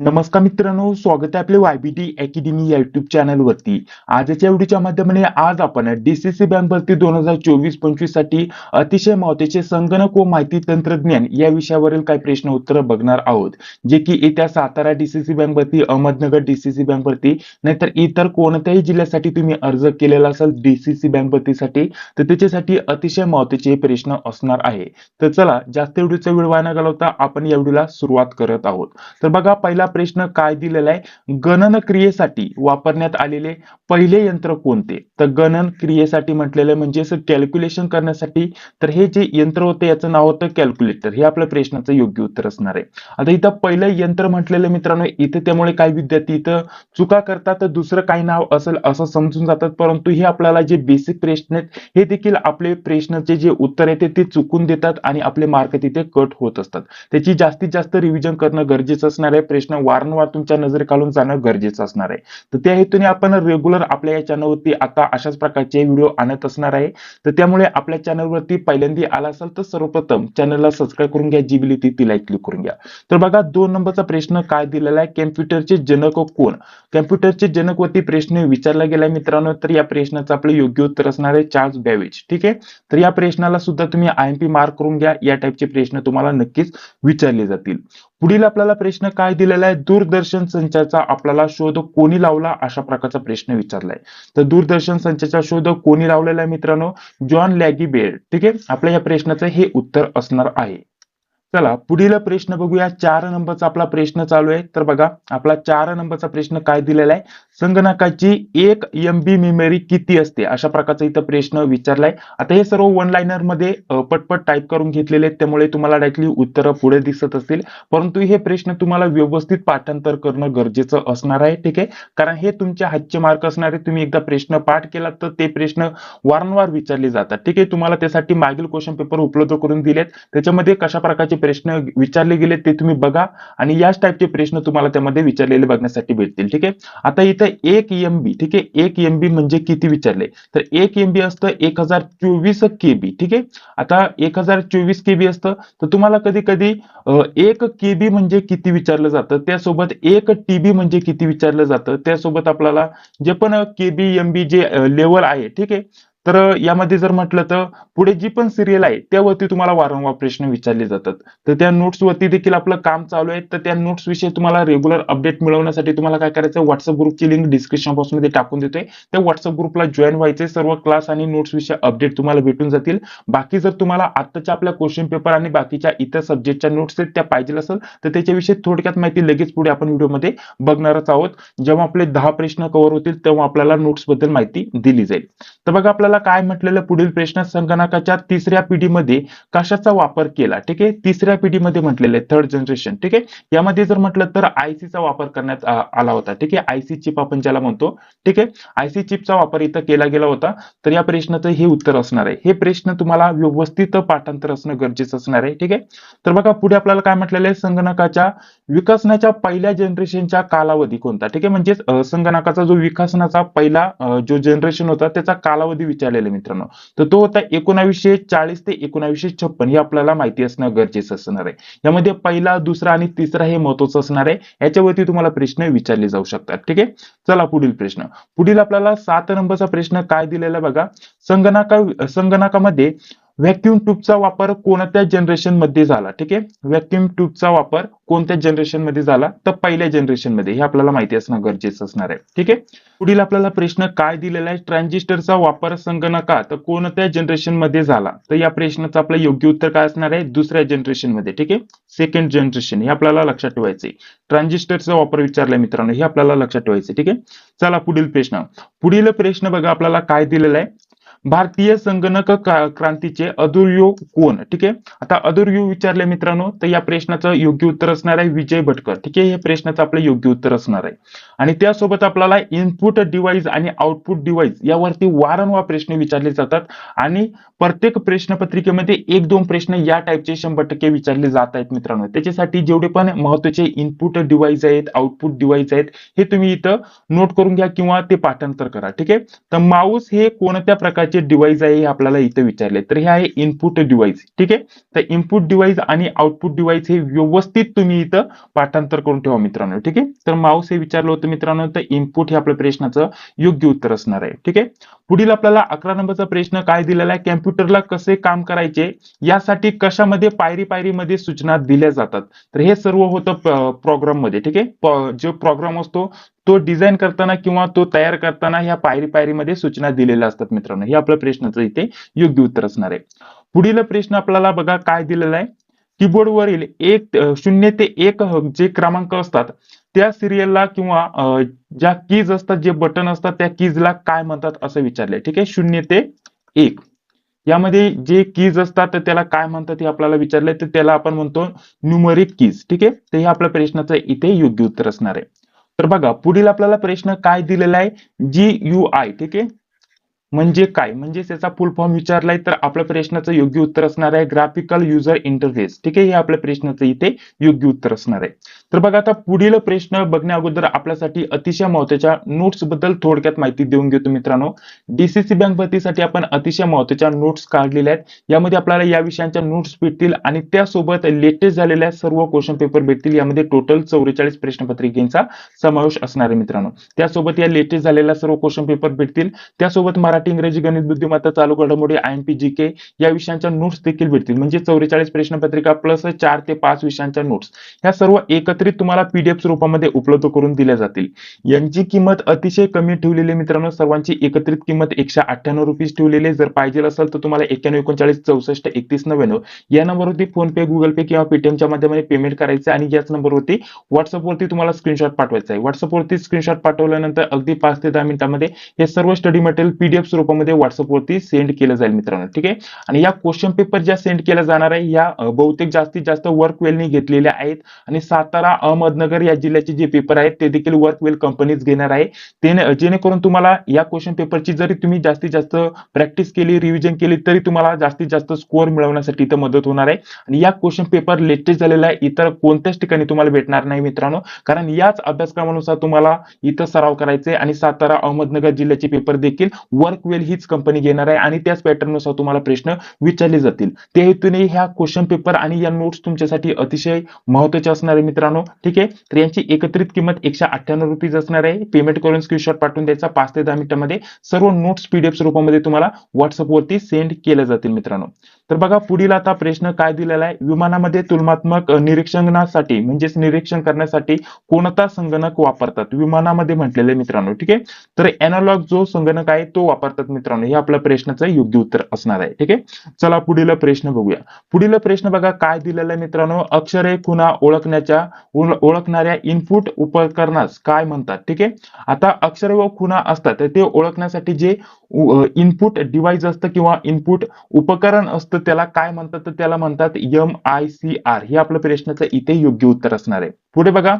नमस्कार मित्रांनो स्वागत आहे आपले वायबीटी अकॅडमी या युट्यूब चॅनल वरती. आजच्या व्हिडिओच्या माध्यमाने आज आपण डीसीसी बँक भरती दोन हजार चोवीस पंचवीससाठी अतिशय महत्त्वाचे संगणक व माहिती तंत्रज्ञान या विषयावरील काही प्रश्न उत्तर बघणार आहोत. जे की येत्या सातारा डीसीसी बँक भरती अहमदनगर डीसीसी बँक भरती नाहीतर इतर कोणत्याही जिल्ह्यासाठी तुम्ही अर्ज केलेला असाल डीसीसी बँक भरतीसाठी तर त्याच्यासाठी अतिशय महत्त्वाचे प्रश्न असणार आहे. तर चला जास्त व्हिडिओचा वेळ वाया न घालवता आपण या व्हिडिओला सुरुवात करत आहोत. तर बघा पहिला प्रश्न काय दिलेला आहे? गणन क्रियेसाठी वापरण्यात आलेले पहिले यंत्र कोणते? तर गणन क्रियेसाठी म्हटलेलं म्हणजे म्हणजे कॅल्क्युलेशन करण्यासाठी तर हे जे यंत्र होते याचं नाव होतं कॅल्क्युलेटर हे आपल्या प्रश्नाचं योग्य उत्तर असणार आहे. आता इथं पहिलं यंत्र म्हटलेलं मित्रांनो इथे त्यामुळे काही विद्यार्थी इथं चुका करतात तर दुसरं काही नाव असेल असं समजून जातात परंतु हे आपल्याला जे बेसिक प्रश्न आहेत हे देखील आपले प्रश्नाचे जे उत्तर आहे ते चुकून देतात आणि आपले मार्क तिथे कट होत असतात. त्याची जास्तीत जास्त रिव्हिजन करणं गरजेचं असणार आहे. प्रश्न वारंवार तुमच्या नजरेखालून जाणं गरजेचं असणार आहे. तर त्या हेतूने आपण रेग्युलर आपल्या या चॅनलवरती आता अशाच प्रकारचे व्हिडिओ आणत असणार आहे. तर त्यामुळे आपल्या चॅनलवरती पहिल्यांदा आला असाल तर सर्वप्रथम चॅनलला सबस्क्राईब करून घ्या जी बिली ती लाईक क्लिक करून घ्या. तर बघा दोन नंबरचा प्रश्न काय दिलेला आहे कॅम्प्युटरचे जनक कोण? कॅम्प्युटरचे जनक वरती प्रश्न विचारला गेलाय मित्रांनो तर या प्रश्नाचं आपलं योग्य उत्तर असणार आहे चार्ल्स बॅवेज. ठीक आहे? तर या प्रश्नाला सुद्धा तुम्ही आय एम पी मार्क करून घ्या या टाइपचे प्रश्न तुम्हाला नक्कीच विचारले जातील. पुढील आपल्याला प्रश्न काय दिलेला आहे दूरदर्शन संचाचा आपल्याला शोध कोणी लावला अशा प्रकारचा प्रश्न विचारलाय. तर दूरदर्शन संचाचा शोध कोणी लावलेला आहे मित्रांनो? जॉन लॅगी बेड ठीक आहे? आपल्या या प्रश्नाचं हे उत्तर असणार आहे. चला पुढील प्रश्न बघूया. चार नंबरचा आपला प्रश्न चालू आहे. तर बघा आपला चार नंबरचा प्रश्न काय दिलेला आहे? संगणकाची एक एम बी मेमरी किती असते? अशा प्रकारचा इथं प्रश्न विचारलाय. आता हे सर्व वन लाईनरमध्ये पटपट टाईप करून घेतलेले आहेत. त्यामुळे तुम्हाला डायरेक्टली उत्तरं पुढे दिसत असतील. परंतु हे प्रश्न तुम्हाला व्यवस्थित पाठांतर करणं गरजेचं असणार आहे. ठीक आहे? कारण हे तुमच्या हातचे मार्क असणार आहे. तुम्ही एकदा प्रश्न पाठ केला तर ते प्रश्न वारंवार विचारले जातात. ठीक आहे? तुम्हाला त्यासाठी मागील क्वेश्चन पेपर उपलब्ध करून दिलेत. त्याच्यामध्ये कशा प्रकारचे प्रश्न विचारले गेले ते तुम्ही बघा आणि याच टाईपचे प्रश्न तुम्हाला त्यामध्ये विचारलेले बघण्यासाठी भेटतील ठीक आहे? आता इथं एक एम ठीक आहे? एक एमबी म्हणजे किती विचारले? तर एक एम बी असतं एक हजार चोवीस के बी ठीक आहे? आता एक हजार चोवीस के बी असतं तर तुम्हाला कधी कधी एक के बी म्हणजे किती विचारलं जातं? त्यासोबत एक टी बी म्हणजे किती विचारलं जातं? त्यासोबत आपल्याला जे पण केबी एम जे लेवल आहे ठीक आहे? तर यामध्ये जर म्हटलं तर पुढे जी पण सिरियल आहे त्यावरती तुम्हाला वारंवार प्रश्न विचारले जातात. तर त्या नोट्स वरती देखील आपलं काम चालू आहे. तर त्या नोट्स विषयी तुम्हाला रेग्युलर अपडेट मिळवण्यासाठी तुम्हाला काय करायचं व्हॉट्सअप ग्रुपची लिंक डिस्क्रिप्शन बॉक्समध्ये टाकून देतोय. त्या व्हॉट्सअप ग्रुपला जॉईन व्हायचे सर्व क्लास आणि नोट्स विषय अपडेट तुम्हाला भेटून जातील. बाकी जर तुम्हाला आत्ताच्या आपल्या क्वेश्चन पेपर आणि बाकीच्या इतर सब्जेक्टच्या नोट्स आहेत त्या पाहिजे असेल तर त्याच्याविषयी थोडक्यात माहिती लगेच पुढे आपण व्हिडिओमध्ये बघणारच आहोत. जेव्हा आपले दहा प्रश्न कव्हर होतील तेव्हा आपल्याला नोट्सबद्दल माहिती दिली जाईल. तर बघा आपल्याला आपल्याला काय म्हटलेलं पुढील प्रश्न संगणकाच्या तिसऱ्या पिढीमध्ये कशाचा वापर केला? ठीक आहे? तिसऱ्या पिढीमध्ये म्हटलेलं आहे थर्ड जनरेशन ठीक आहे? यामध्ये जर म्हटलं तर आयसीचा वापर करण्यात आला होता. ठीक आहे? आयसी चिप आपण ज्याला म्हणतो. ठीक आहे? आयसी चिपचा वापर इथं केला गेला होता. तर या प्रश्नाचं हे उत्तर असणार आहे. हे प्रश्न तुम्हाला व्यवस्थित पाठांतर असणं गरजेचं असणार आहे. ठीक आहे? तर बघा पुढे आपल्याला काय म्हटलेलं आहे? संगणकाच्या विकसनाच्या पहिल्या जनरेशनच्या कालावधी कोणता? ठीक आहे? म्हणजेच संगणकाचा जो विकसनाचा पहिला जो जनरेशन होता त्याचा कालावधी विचारलेला मित्रांनो. तर तो होता एकोणावीसशे चाळीस ते एकोणावीसशे छप्पन हे आपल्याला माहिती असणं गरजेचं असणार आहे. यामध्ये पहिला दुसरा आणि तिसरा हे महत्वाचं असणार आहे. याच्यावरती तुम्हाला प्रश्न विचारले जाऊ शकतात. ठीक आहे? चला पुढील प्रश्न. पुढील आपल्याला सात नंबरचा प्रश्न काय दिलेला बघा? संगणका संगणकामध्ये व्हॅक्युम ट्यूबचा वापर कोणत्या जनरेशनमध्ये झाला? ठीक आहे? व्हॅक्युम ट्यूबचा वापर कोणत्या जनरेशनमध्ये झाला? तर पहिल्या जनरेशनमध्ये. हे आपल्याला माहिती असणं गरजेचं असणार आहे. ठीक आहे? पुढील आपल्याला प्रश्न काय दिलेला आहे? ट्रान्झिस्टरचा वापर संगणकात कोणत्या जनरेशनमध्ये झाला? तर या प्रश्नाचं आपलं योग्य उत्तर काय असणार आहे? दुसऱ्या जनरेशनमध्ये. ठीक आहे? सेकंड जनरेशन हे आपल्याला लक्षात ठेवायचे ट्रान्झिस्टरचा वापर विचारलाय मित्रांनो. हे आपल्याला लक्षात ठेवायचं ठीक आहे? चला पुढील प्रश्न. पुढील प्रश्न बघा आपल्याला काय दिलेला आहे? भारतीय संगणक क्रांतीचे अधुर्यो कोण? ठीक आहे? आता अधुर्यो विचारले मित्रांनो तर या प्रश्नाचं योग्य उत्तर असणार आहे विजय भटकर. ठीक आहे? हे प्रश्नाचं आपलं योग्य उत्तर असणार आहे. आणि त्यासोबत आपल्याला इनपुट डिव्हाइस आणि आउटपुट डिव्हाइस यावरती वारंवार प्रश्न विचारले जातात. आणि प्रत्येक प्रश्नपत्रिकेमध्ये एक दोन प्रश्न या टाईपचे शंभर टक्के विचारले जात आहेत मित्रांनो. त्याच्यासाठी जेवढे पण महत्त्वाचे इनपुट डिव्हाइस आहेत आउटपुट डिव्हाइस आहेत हे तुम्ही इथं नोट करून घ्या किंवा ते पाठांतर करा. ठीक आहे? तर माऊस हे कोणत्या प्रकारचे डिव्हाइस आहे हे आपल्याला इथं विचारले. तर हे आहे इनपुट डिव्हाइस ठीक आहे? तर इनपुट डिव्हाइस आणि आउटपुट डिव्हाइस हे व्यवस्थित तुम्ही इथं पाठांतर करून ठेवा मित्रांनो. ठीक आहे? तर माऊस हे विचारलं होतं मित्रांनो तर इनपुट हे आपल्या प्रश्नाचं योग्य उत्तर असणार आहे. ठीक आहे? पुढील आपल्याला अकरा नंबरचा प्रश्न काय दिलेला आहे? कॅम्प्युटरला कसे काम करायचे? यासाठी कशामध्ये पायरी पायरीमध्ये सूचना दिल्या जातात? तर हे सर्व होतं प्रोग्राममध्ये. ठीक आहे? जो प्रोग्राम असतो तो डिझाईन करताना किंवा तो तयार करताना ह्या पायरी पायरीमध्ये सूचना दिलेल्या असतात मित्रांनो. हे आपल्या प्रश्नाचं इथे योग्य उत्तर असणार आहे. पुढील प्रश्न आपल्याला बघा काय दिलेला आहे? कीबोर्डवरील एक शून्य ते एक जे क्रमांक असतात त्या सिरियलला किंवा ज्या कीज असतात जे बटन असतात त्या कीजला काय म्हणतात असं विचारले ठीक आहे? शून्य ते एक. यामध्ये जे कीज असतात तर त्याला काय म्हणतात हे आपल्याला विचारले तर त्याला आपण म्हणतो न्युमरिक कीज ठीक आहे? तर हे आपल्या प्रश्नाचं इथे योग्य उत्तर असणार आहे. तर बघा पुढील आपल्याला प्रश्न काय दिलेला आहे? जी यू आय ठीक आहे? म्हणजे काय? म्हणजे त्याचा फुल फॉर्म विचारलाय तर आपल्या प्रश्नाचं योग्य उत्तर असणार आहे ग्राफिकल युजर इंटरफेस ठीक आहे? हे आपल्या प्रश्नाचं इथे योग्य उत्तर असणार आहे. तर बघा आता पुढील प्रश्न बघण्या अगोदर आपल्यासाठी अतिशय महत्त्वाच्या नोट्सबद्दल थोडक्यात माहिती देऊन घेतो मित्रांनो. डीसीसी बँक भरतीसाठी आपण अतिशय महत्त्वाच्या नोट्स काढलेल्या आहेत. यामध्ये आपल्याला या विषयांच्या नोट्स भेटतील आणि त्यासोबत लेटेस्ट झालेल्या सर्व क्वेश्चन पेपर भेटतील. यामध्ये टोटल चौवेचाळीस प्रश्नपत्रिकेचा समावेश असणार आहे मित्रांनो. त्यासोबत या लेटेस्ट झालेल्या सर्व क्वेश्चन पेपर भेटतील. त्यासोबत मराठी इंग्रजी गणित बुद्धिमत्ता चालू घडामोडी I M P G K या विषयांच्या नोट्स देखील भेटतील. म्हणजे चौवेचाळीस प्रश्नपत्रिका प्लस चार ते पाच विषयांच्या नोट्स ह्या सर्व एकत्रित तुम्हाला पीडीएफ स्वरूपामध्ये उपलब्ध करून दिल्या जातील. यांची किंमत अतिशय कमी ठेवलेली मित्रांनो. सर्वांची एकत्रित किंमत एकशे अठ्ठ्याण्णव रुपीज ठेवलेली जर पाहिजे असेल तर तुम्हाला एक्क्याण्णव एकोणचाळीस चौसष्ट एकतीस नव्याण्णव या नंबरवरती फोन पे गुगल पे किंवा पेटीएमच्या माध्यमाने पेमेंट करायचं आणि याच नंबरवरती व्हॉट्सअपवरती तुम्हाला स्क्रीनशॉट पाठवायचा आहे. व्हॉट्सअपवरती स्क्रीनशॉट पाठवल्यानंतर अगदी पाच ते दहा मिनिटांमध्ये हे सर्व स्टडी मटेरियल पीडीएफ स्वरूपामध्ये व्हॉट्सअपवरती सेंड केलं जाईल मित्रांनो ठीक आहे? आणि या क्वेश्चन पेपर ज्या सेंड केल्या जाणार आहे या बहुतेक जास्तीत जास्त वर्क वेलनी घेतलेल्या आहेत. आणि सातारा अहमदनगर या जिल्ह्याचे जे पेपर आहेत ते देखील वर्क वेल कंपनीज घेणार आहे. ते जेणेकरून तुम्हाला या क्वेश्चन पेपरची जरी तुम्ही जास्तीत जास्त प्रॅक्टिस केली रिव्हिजन केली तरी तुम्हाला जास्तीत जास्त स्कोअर मिळवण्यासाठी इथं मदत होणार आहे. आणि या क्वेश्चन पेपर लेटेस्ट झालेला आहे इतर कोणत्याच ठिकाणी तुम्हाला भेटणार नाही मित्रांनो. कारण याच अभ्यासक्रमानुसार तुम्हाला इथं सराव करायचे आणि सातारा अहमदनगर जिल्ह्याचे पेपर देखील वर्क वेल हीच कंपनी घेणार आहे आणि त्याच पॅटर्ननुसार तुम्हाला प्रश्न विचारले जातील. त्या हेतूने ह्या क्वेश्चन पेपर आणि या नोट्स तुमच्यासाठी अतिशय महत्त्वाचे असणार आहे मित्रांनो. ठीक आहे? तर यांची एकत्रित किंमत एकशे अठ्ठ्याण्णव रुपीज असणार आहे. पेमेंट करून स्क्रीनशॉट पाठवून द्यायचा. पाच ते दहा मिनिटांमध्ये सर्व नोट्स पीडीएफ स्वरूपामध्ये तुम्हाला व्हॉट्सअपवरती सेंड केल्या जातील मित्रांनो. तर बघा पुढील आता प्रश्न काय दिलेला आहे? विमानामध्ये तुलनात्मक निरीक्षणासाठी म्हणजेच निरीक्षण करण्यासाठी कोणता संगणक वापरतात? विमानामध्ये म्हटलेले मित्रांनो ठीक आहे? तर एनालॉग जो संगणक आहे तो वापरतात मित्रांनो. हे आपल्या प्रश्नाचं योग्य उत्तर असणार आहे ठीक आहे? चला पुढील प्रश्न बघूया. पुढील प्रश्न बघा काय दिलेला आहे मित्रांनो? अक्षरे खुणा ओळखण्याच्या ओळखणाऱ्या इनपुट उपकरणास काय म्हणतात ठीक आहे? आता अक्षरे व खुणा असतात तर ते ओळखण्यासाठी जे इनपुट डिव्हाइस असतं किंवा इनपुट उपकरण असतं त्याला काय म्हणतात? तर त्याला म्हणतात एम आय सी आर हे आपल्या प्रश्नाचं इथे योग्य उत्तर असणार आहे. पुढे बघा.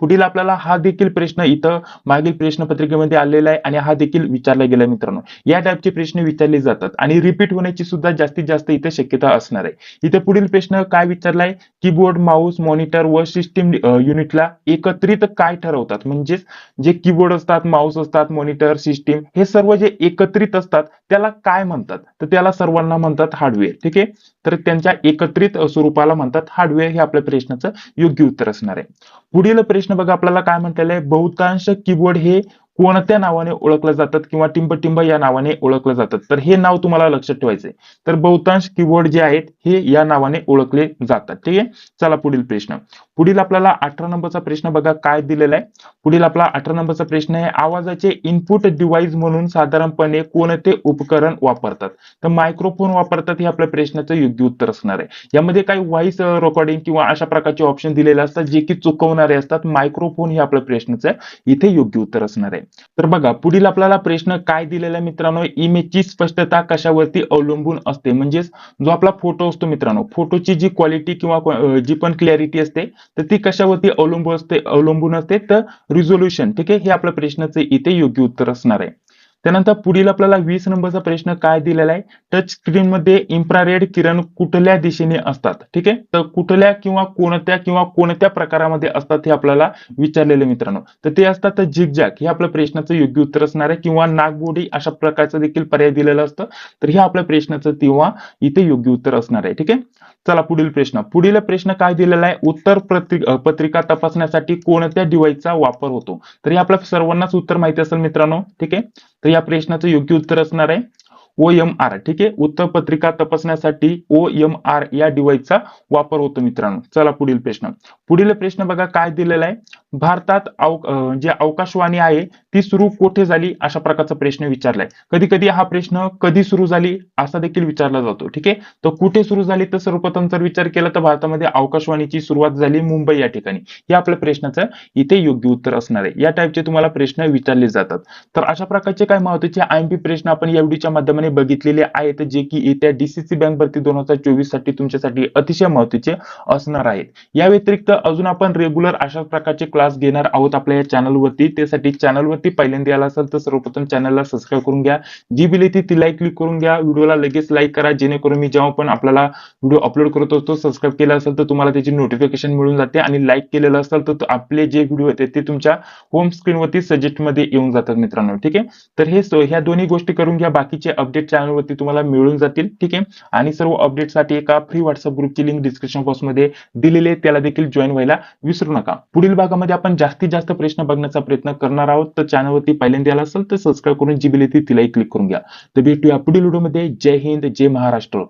पुढील आपल्याला हा देखील प्रश्न इथं मागील प्रश्नपत्रिकेमध्ये आलेला आहे आणि हा देखील विचारला गेला मित्रांनो. या टाईपचे प्रश्न विचारले जातात आणि रिपीट होण्याची सुद्धा जास्तीत जास्त इथे शक्यता असणार आहे. इथे पुढील प्रश्न काय विचारलाय कीबोर्ड माऊस मॉनिटर व सिस्टीम युनिटला एकत्रित काय ठरवतात? म्हणजेच जे कीबोर्ड असतात माऊस असतात मॉनिटर सिस्टीम हे सर्व जे एकत्रित असतात त्याला काय म्हणतात? तर त्याला सर्वांना म्हणतात हार्डवेअर ठीक आहे? तर त्यांच्या एकत्रित स्वरूपाला म्हणतात हार्डवेअर हे आपल्या प्रश्नाचं योग्य उत्तर असणार आहे. पुढील प्रश्न प्रश्न बघा आपल्याला काय म्हटलेला आहे? बहुतांश कीबोर्ड हे कोणत्या नावाने ओळखलं जातात किंवा टिंबटिंब या नावाने ओळखलं जातात? तर हे नाव तुम्हाला लक्षात ठेवायचंय. तर बहुतांश कीबोर्ड जे आहेत हे या नावाने ओळखले जातात. ठीक आहे? चला पुढील प्रश्न. पुढील आपल्याला अठरा नंबरचा प्रश्न बघा काय दिलेला आहे? पुढील आपला अठरा नंबरचा प्रश्न आहे आवाजाचे इनपुट डिव्हाइस म्हणून साधारणपणे कोणते उपकरण वापरतात? तर मायक्रोफोन वापरतात हे आपल्या प्रश्नाचं योग्य उत्तर असणार आहे. यामध्ये काही व्हॉइस रेकॉर्डिंग किंवा अशा प्रकारचे ऑप्शन दिलेले असतात जे की चुकवणारे असतात. मायक्रोफोन हे आपल्या प्रश्नाचं इथे योग्य उत्तर असणार आहे. तर बघा पुढील आपल्याला प्रश्न काय दिलेला आहे मित्रांनो? इमेजची स्पष्टता कशावरती अवलंबून असते? म्हणजेच जो आपला फोटो असतो मित्रांनो फोटोची जी क्वालिटी किंवा जी पण क्लॅरिटी असते तर ती कशावरती अवलंबून असते अवलंबून असते तर रिझोल्युशन ठीक आहे? हे आपल्या प्रश्नाचं इथे योग्य उत्तर असणार आहे. त्यानंतर पुढील आपल्याला वीस नंबरचा प्रश्न काय दिलेला आहे? टच स्क्रीन मध्ये इन्फ्रारेड किरण कुठल्या दिशेने असतात ठीक आहे? तर कुठल्या किंवा कोणत्या किंवा कोणत्या प्रकारामध्ये असतात हे आपल्याला विचारलेले मित्रांनो. तर ते असतात झिगझॅग हे आपल्या प्रश्नाचं योग्य उत्तर असणार आहे. किंवा नागबोडी अशा प्रकारचं देखील पर्याय दिलेलं असतं. तर हे आपल्या प्रश्नाचं तेव्हा इथे योग्य उत्तर असणार आहे ठीक आहे? चला पुढील प्रश्न. पुढील प्रश्न काय दिलेला आहे? उत्तर पत्रिका तपासण्यासाठी कोणत्या डिव्हाइसचा वापर होतो? तर हे आपल्या सर्वांनाच उत्तर माहिती असेल मित्रांनो ठीक आहे? तर या प्रश्नाचं योग्य उत्तर असणार आहे ओ एम आर ठीक आहे? उत्तर पत्रिका तपासण्यासाठी ओ एम आर या डिव्हाइसचा वापर होतो मित्रांनो. चला पुढील प्रश्न. पुढील प्रश्न बघा काय दिलेला आहे? भारतात अव- जे अवकाशवाणी आहे ती सुरू कोठे झाली अशा प्रकारचा प्रश्न विचारलाय. कधी कधी हा प्रश्न कधी सुरू झाली असा देखील विचारला जातो ठीक आहे? तर कुठे सुरू झाली तर सर्वप्रथम जर विचार केला तर भारतामध्ये अवकाशवाणीची सुरुवात झाली मुंबई या ठिकाणी. हे आपल्या प्रश्नाचं इथे योग्य उत्तर असणार आहे. या टाईपचे तुम्हाला प्रश्न विचारले जातात. तर अशा प्रकारचे काय महत्त्वाचे आयएमपी प्रश्न आपण या व्हिडिओच्या माध्यमाने बघितलेले आहेत जे की येत्या डीसीसी बँक भरती दोन हजार चोवीससाठी तुमच्यासाठी अतिशय महत्त्वाचे असणार आहेत. या व्यतिरिक्त अजून आपण रेग्युलर अशा प्रकारचे क्लास घेणार आहोत आपल्या या चॅनलवरती त्यासाठी चॅनलवरती पहिल्यांदा आला असेल तर सर्वप्रथम चॅनलला सबस्क्राईब करून घ्या. जी बिल येते ती लाईक क्लिक करून घ्या. व्हिडिओला लगेच लाईक करा. जेणेकरून मी जेव्हा पण आपल्याला व्हिडिओ अपलोड करत असतो सबस्क्राईब केला असेल तर तुम्हाला त्याची नोटिफिकेशन मिळून जाते आणि लाईक केलेलं असेल तर आपले जे व्हिडिओ येते ते तुमच्या होम स्क्रीनवरती सजेस्टमध्ये येऊन जातात मित्रांनो. ठीक आहे? तर हे ह्या दोन्ही गोष्टी करून घ्या. बाकीचे अपडेट चॅनलवरती तुम्हाला मिळून जातील. ठीक आहे? आणि सर्व अपडेटसाठी एका फ्री व्हॉट्सअप ग्रुपची लिंक डिस्क्रिप्शन बॉक्समध्ये दिलेली आहे. त्याला देखील जॉईन व्हायला विसरू नका. पुढील भागामध्ये आपण जास्तीत जास्त प्रश्न बघण्याचा प्रयत्न करणार आहोत. तर चॅनलवरती पहिल्यांदा आला असेल तर सबस्क्राईब करून जी बिल येते तिलाही क्लिक करून घ्या. तर भेटूया पुढील व्हिडिओमध्ये जय हिंद जय महाराष्ट्र.